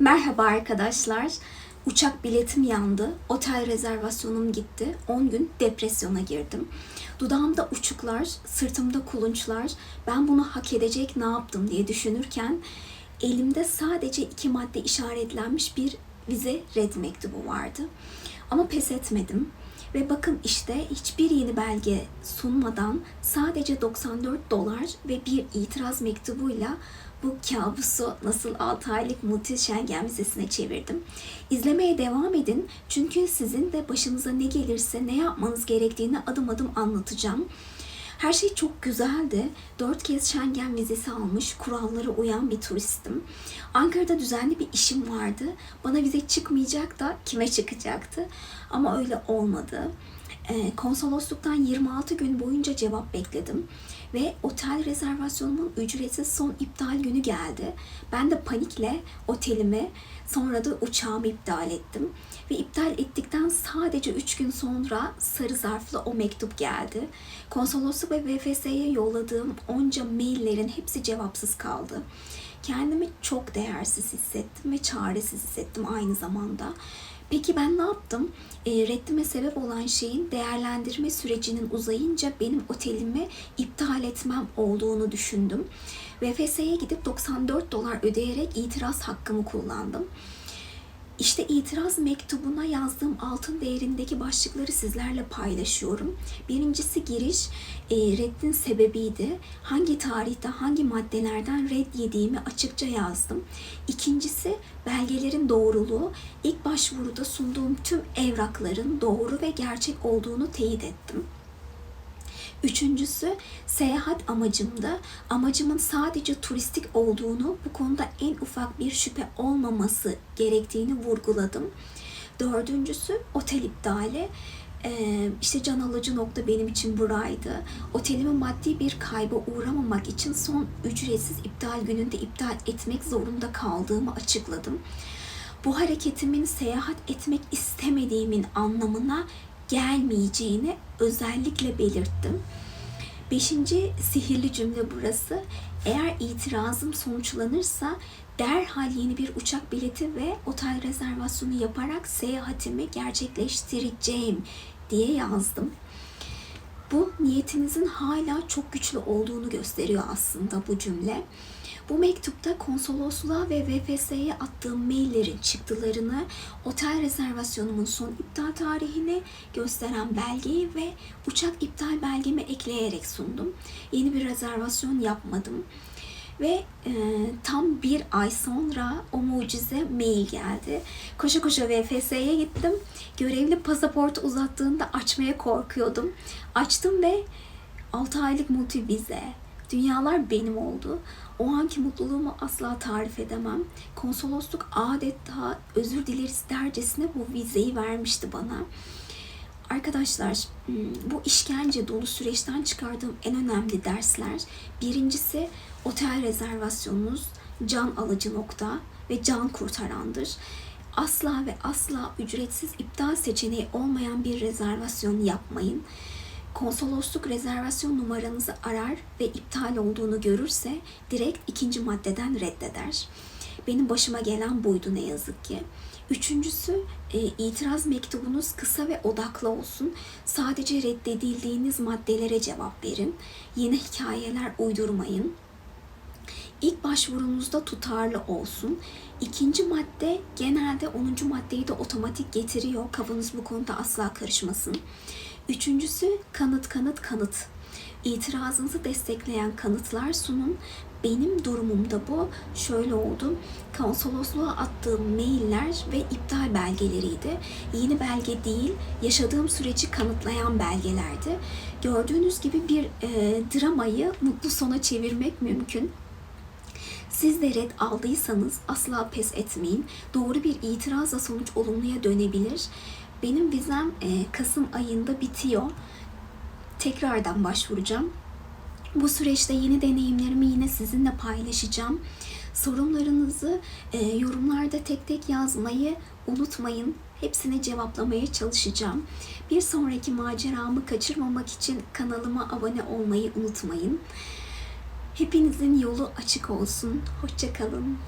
Merhaba arkadaşlar. Uçak biletim yandı. Otel rezervasyonum gitti. 10 gün depresyona girdim. Dudağımda uçuklar, sırtımda kulunçlar. Ben bunu hak edecek ne yaptım diye düşünürken elimde sadece iki madde işaretlenmiş bir vize red mektubu vardı. Ama pes etmedim. Ve bakın işte hiçbir yeni belge sunmadan sadece 94 dolar ve bir itiraz mektubuyla bu kabusu nasıl 6 aylık multi Schengen vizesine çevirdim. İzlemeye devam edin çünkü sizin de başınıza ne gelirse ne yapmanız gerektiğini adım adım anlatacağım. Her şey çok güzeldi. Dört kez Schengen vizesi almış, kurallara uyan bir turistim. Ankara'da düzenli bir işim vardı. Bana vize çıkmayacak da kime çıkacaktı? Ama öyle olmadı. Ee, konsolosluktan 26 gün boyunca cevap bekledim. Ve otel rezervasyonumun ücretsiz son iptal günü geldi. Ben de panikle otelimi sonra da uçağımı iptal ettim. Ve iptal ettikten sadece 3 gün sonra sarı zarflı o mektup geldi. Konsolosluk ve VFS'ye yolladığım onca maillerin hepsi cevapsız kaldı. Kendimi çok değersiz hissettim ve çaresiz hissettim aynı zamanda. Peki ben ne yaptım? E, reddime sebep olan şeyin değerlendirme sürecinin uzayınca benim otelimi iptal etmem olduğunu düşündüm. VFS'ye gidip 94 dolar ödeyerek itiraz hakkımı kullandım. İşte itiraz mektubuna yazdığım altın değerindeki başlıkları sizlerle paylaşıyorum. Birincisi giriş, e, reddin sebebiydi. Hangi tarihte hangi maddelerden red yediğimi açıkça yazdım. İkincisi belgelerin doğruluğu. İlk başvuruda sunduğum tüm evrakların doğru ve gerçek olduğunu teyit ettim. Üçüncüsü seyahat amacımda amacımın sadece turistik olduğunu, bu konuda en ufak bir şüphe olmaması gerektiğini vurguladım. Dördüncüsü otel iptali. Ee, işte can alıcı nokta benim için buraydı. Otelimi maddi bir kayba uğramamak için son ücretsiz iptal gününde iptal etmek zorunda kaldığımı açıkladım. Bu hareketimin seyahat etmek istemediğimin anlamına gelmeyeceğini özellikle belirttim. Beşinci sihirli cümle burası. Eğer itirazım sonuçlanırsa derhal yeni bir uçak bileti ve otel rezervasyonu yaparak seyahatimi gerçekleştireceğim diye yazdım. Bu niyetinizin hala çok güçlü olduğunu gösteriyor aslında bu cümle. Bu mektupta konsolosluğa ve VFS'ye attığım maillerin çıktılarını, otel rezervasyonumun son iptal tarihini gösteren belgeyi ve uçak iptal belgemi ekleyerek sundum. Yeni bir rezervasyon yapmadım. Ve e, tam bir ay sonra o mucize mail geldi. Koşa koşa VFS'ye gittim. Görevli pasaportu uzattığında açmaya korkuyordum. Açtım ve 6 aylık multi vize. Dünyalar benim oldu. O anki mutluluğumu asla tarif edemem. Konsolosluk adeta özür dileriz dercesine bu vizeyi vermişti bana. Arkadaşlar hmm, bu işkence dolu süreçten çıkardığım en önemli dersler birincisi otel rezervasyonunuz can alıcı nokta ve can kurtarandır. Asla ve asla ücretsiz iptal seçeneği olmayan bir rezervasyon yapmayın. Konsolosluk rezervasyon numaranızı arar ve iptal olduğunu görürse direkt ikinci maddeden reddeder. Benim başıma gelen buydu ne yazık ki. Üçüncüsü e, itiraz mektubunuz kısa ve odaklı olsun. Sadece reddedildiğiniz maddelere cevap verin. Yeni hikayeler uydurmayın. İlk başvurunuzda tutarlı olsun. İkinci madde genelde 10. maddeyi de otomatik getiriyor. Kafanız bu konuda asla karışmasın. Üçüncüsü kanıt kanıt kanıt. İtirazınızı destekleyen kanıtlar sunun. Benim durumumda bu şöyle oldu. Konsolosluğa attığım mailler ve iptal belgeleriydi. Yeni belge değil, yaşadığım süreci kanıtlayan belgelerdi. Gördüğünüz gibi bir e, dramayı mutlu sona çevirmek mümkün. Siz de red aldıysanız asla pes etmeyin. Doğru bir itirazla sonuç olumluya dönebilir. Benim vizem e, Kasım ayında bitiyor. Tekrardan başvuracağım. Bu süreçte yeni deneyimlerimi yine sizinle paylaşacağım. Sorunlarınızı e, yorumlarda tek tek yazmayı unutmayın. Hepsini cevaplamaya çalışacağım. Bir sonraki maceramı kaçırmamak için kanalıma abone olmayı unutmayın. Hepinizin yolu açık olsun. Hoşçakalın.